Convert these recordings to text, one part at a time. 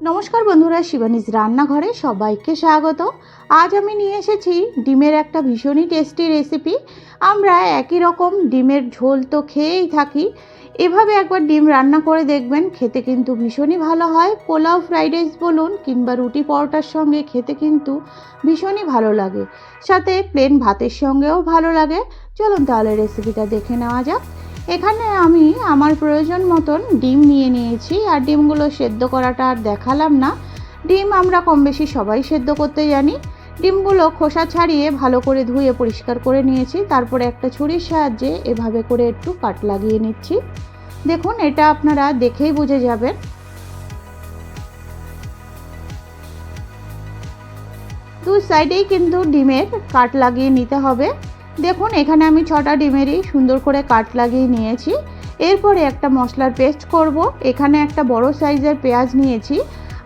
নমস্কার বন্ধুরা, শিবানীজ রান্নাঘরে সবাইকে স্বাগত। আজ আমি নিয়ে এসেছি ডিমের একটা ভীষণই টেস্টি রেসিপি আমরা একই রকম ডিমের ঝোল তো খেয়েই থাকি। এভাবে একবার ডিম রান্না করে দেখবেন, খেতে কিন্তু ভীষণই ভালো হয়। পোলাও ফ্রাইড রাইস বলুন কিংবা রুটি পরোটার সঙ্গে খেতে কিন্তু ভীষণই ভালো লাগে। সাথে প্লেন ভাতের সঙ্গেও ভালো লাগে। চলুন তাহলে রেসিপিটা দেখে নেওয়া যাক। এখানে আমি আমার প্রয়োজন মতন ডিম নিয়ে নিয়েছি, আর ডিমগুলো সেদ্ধ করাটা আর দেখালাম না। ডিম আমরা কম বেশি সবাই সেদ্ধ করতে জানি। ডিমগুলো খোসা ছাড়িয়ে ভালো করে ধুয়ে পরিষ্কার করে নিয়েছি। তারপরে একটা ছুরির সাহায্যে এভাবে করে একটু কাট লাগিয়ে নিচ্ছি। দেখুন, এটা আপনারা দেখেই বুঝে যাবেন। দু সাইডেই কিন্তু ডিমের কাট লাগিয়ে নিতে হবে। দেখুন, এখানে আমি ছটা ডিমেরই সুন্দর করে কাট লাগিয়ে নিয়েছি। এরপরে একটা মশলার পেস্ট করব। এখানে একটা বড় সাইজের পেঁয়াজ নিয়েছি।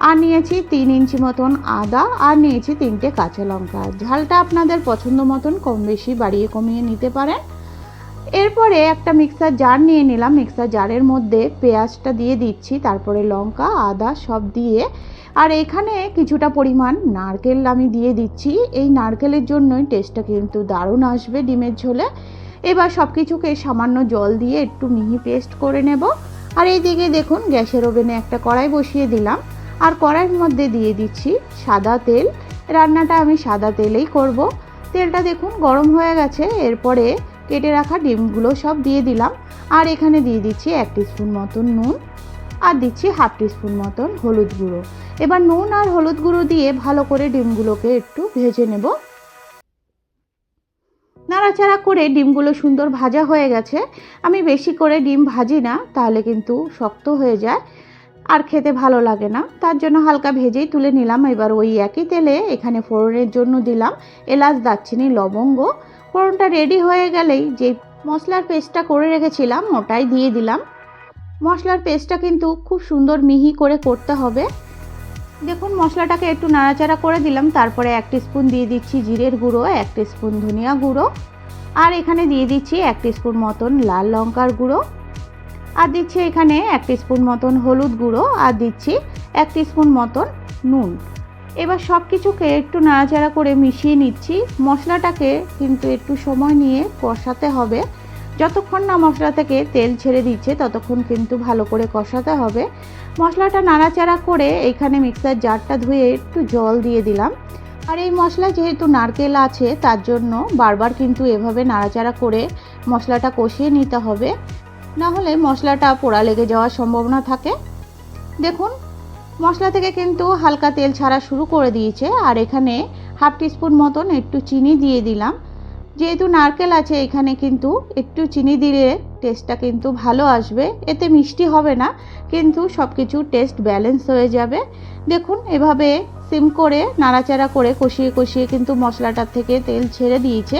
আর নিয়েছি তিন ইঞ্চি মতন আদা, আর নিয়েছি তিনটে কাঁচা লঙ্কা। ঝালটা আপনাদের পছন্দ মতন কম বেশি বাড়িয়ে কমিয়ে নিতে পারেন। এরপরে একটা মিক্সার জার নিয়ে নিলাম। মিক্সার জারের মধ্যে পেঁয়াজটা দিয়ে দিচ্ছি, তারপরে লঙ্কা, আদা সব দিয়ে। আর এখানে কিছুটা পরিমাণ নারকেল আমি দিয়ে দিচ্ছি। এই নারকেলের জন্যই টেস্টটা কিন্তু দারুণ আসবে ডিমের ঝোলে। এবার সব কিছুকে সামান্য জল দিয়ে একটু মিহি পেস্ট করে নেব। আর এইদিকে দেখুন, গ্যাসের ওভেনে একটা কড়াই বসিয়ে দিলাম। আর কড়াইয়ের মধ্যে দিয়ে দিচ্ছি সাদা তেল। রান্নাটা আমি সাদা তেলেই করব। তেলটা দেখুন গরম হয়ে গেছে। এরপরে কেটে রাখা ডিমগুলো সব দিয়ে দিলাম। আর এখানে দিয়ে দিচ্ছি এক স্পুন মতন নুন আর দিচ্ছি হাফ টিস্পুন মতন হলুদ গুঁড়ো। এবার নুন আর হলুদ গুঁড়ো দিয়ে ভালো করে ডিমগুলোকে একটু ভেজে নেব। নাড়াচাড়া করে ডিমগুলো সুন্দর ভাজা হয়ে গেছে। আমি বেশি করে ডিম ভাজি না, তাহলে কিন্তু শক্ত হয়ে যায় আর খেতে ভালো লাগে না। তার জন্য হালকা ভেজেই তুলে নিলাম। এবার ওই একই তেলে এখানে ফোড়নের জন্য দিলাম এলাচ, দারচিনি, লবঙ্গ ফোড়নটা রেডি হয়ে গেলেই যে মশলার পেস্টটা করে রেখেছিলাম, ওটাই দিয়ে দিলাম। মশলার পেস্টটা কিন্তু খুব সুন্দর মিহি করে করতে হবে। দেখুন, মশলাটাকে একটু নাড়াচাড়া করে দিলাম, তারপরে এক স্পুন দিয়ে দিচ্ছি জিরের গুঁড়ো, এক স্পুন ধনিয়া গুঁড়ো, আর এখানে দিয়ে দিচ্ছি এক স্পুন মতন লাল লঙ্কার গুঁড়ো, আর দিচ্ছি এখানে এক স্পুন মতন হলুদ গুঁড়ো, আর দিচ্ছি এক স্পুন মতন নুন। এবার সব কিছুকে একটু নাড়াচাড়া করে মিশিয়ে নিচ্ছি। মশলাটাকে কিন্তু একটু সময় নিয়ে কষাতে হবে। যতক্ষণ না মশলা থেকে তেল ছেড়ে দিচ্ছে, ততক্ষণ কিন্তু ভালো করে কষাতে হবে। মশলাটা নাড়াচাড়া করে এখানে মিক্সার জারটা ধুয়ে একটু জল দিয়ে দিলাম। আর এই মশলা যেহেতু নারকেল আছে, তার জন্য বারবার কিন্তু এভাবে নাড়াচাড়া করে মশলাটা কষিয়ে নিতে হবে। না হলে মশলাটা পোড়া লেগে যাওয়ার সম্ভাবনা থাকে। দেখুন মশলা থেকে কিন্তু হালকা তেল ছাড়া শুরু করে দিয়েছে। আর এখানে হাফ টিস্পুন মতন একটু চিনি দিয়ে দিলাম। যেহেতু নারকেল আছে, এখানে কিন্তু একটু চিনি দিলে টেস্টটা কিন্তু ভালো আসবে। এতে মিষ্টি হবে না, কিন্তু সব কিছু টেস্ট ব্যালেন্স হয়ে যাবে। দেখুন, এভাবে সিম করে, নাড়াচাড়া করে কষিয়ে কষিয়ে কিন্তু মশলাটার থেকে তেল ছেড়ে দিয়েছে।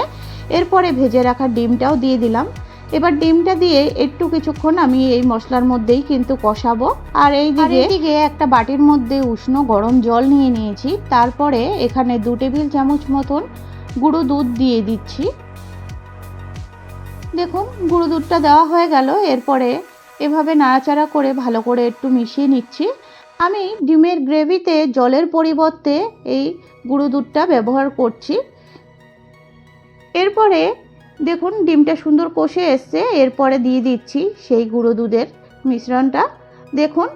এরপরে ভেজে রাখা ডিমটাও দিয়ে দিলাম। এবার ডিমটা দিয়ে একটু কিছুক্ষণ আমি এই মশলার মধ্যেই কিন্তু কষাবো। আর এই দিকে একটা বাটির মধ্যে উষ্ণ গরম জল নিয়ে নিয়েছি। তারপরে এখানে দু টেবিল চামচ মতন গুঁড়ো দুধ দিয়ে দিচ্ছি। দেখুন, গুঁড়ো দুধটা দেওয়া হয়ে গেল। এরপরে এভাবে নাড়াচাড়া করে ভালো করে একটু মিশিয়ে নিচ্ছি। আমি ডিমের গ্রেভিতে জলের পরিবর্তে এই গুঁড়ো দুধটা ব্যবহার করছি। এরপরে দেখুন, ডিমটা সুন্দর কষে এসছে। এরপরে দিয়ে দিচ্ছি সেই গুঁড়ো দুধের মিশ্রণটা। দেখুন,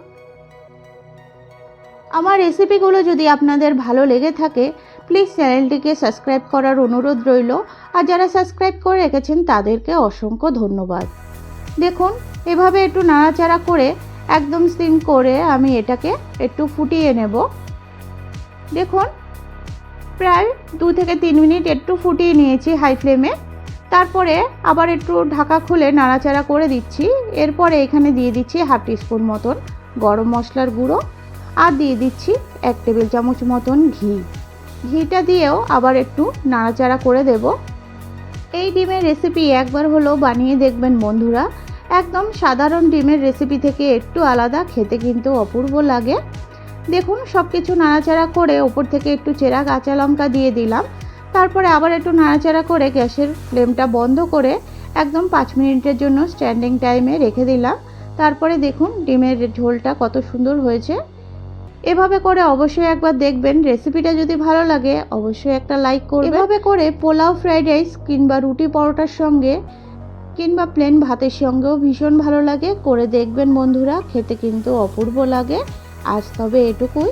আমার রেসিপিগুলো যদি আপনাদের ভালো লেগে থাকে, প্লিজ চ্যানেলটিকে সাবস্ক্রাইব করার অনুরোধ রইল। আর যারা সাবস্ক্রাইব করে রেখেছেন, তাদেরকে অসংখ্য ধন্যবাদ। দেখুন, এভাবে একটু নাড়াচাড়া করে, একদম সিম করে আমি এটাকে একটু ফুটিয়ে নেব। দেখুন, প্রায় দু থেকে তিন মিনিট একটু ফুটিয়ে নিয়েছি হাই ফ্লেমে। তারপরে আবার একটু ঢাকা খুলে নাড়াচাড়া করে দিচ্ছি। এরপরে এখানে দিয়ে দিচ্ছি হাফ টিস্পুন মতন গরম মশলার গুঁড়ো আর দিয়ে দিচ্ছি এক টেবিল চামচ মতন ঘি। ঘিটা দিয়েও আবার একটু নাড়াচাড়া করে দেব। এই ডিমের রেসিপি একবার হলেও বানিয়ে দেখবেন বন্ধুরা। একদম সাধারণ ডিমের রেসিপি থেকে একটু আলাদা, খেতে কিন্তু অপূর্ব লাগে। দেখুন সব কিছু নাড়াচাড়া করে ওপর থেকে একটু চেরা কাঁচা লঙ্কা দিয়ে দিলাম। তারপরে আবার একটু নাড়াচাড়া করে গ্যাসের ফ্লেমটা বন্ধ করে একদম পাঁচ মিনিটের জন্য স্ট্যান্ডিং টাইমে রেখে দিলাম। তারপরে দেখুন ডিমের ঝোলটা কত সুন্দর হয়েছে। এভাবে করে অবশ্যই একবার দেখবেন। রেসিপিটা যদি ভালো লাগে, অবশ্যই একটা লাইক করবেন। এভাবে করে পোলাও, ফ্রাইড রাইস কিংবা রুটি পরোটার সঙ্গে কিংবা প্লেন ভাতের সঙ্গেও ভীষণ ভালো লাগে। করে দেখবেন বন্ধুরা, খেতে কিন্তু অপূর্ব লাগে। আজ তবে এটুকুই।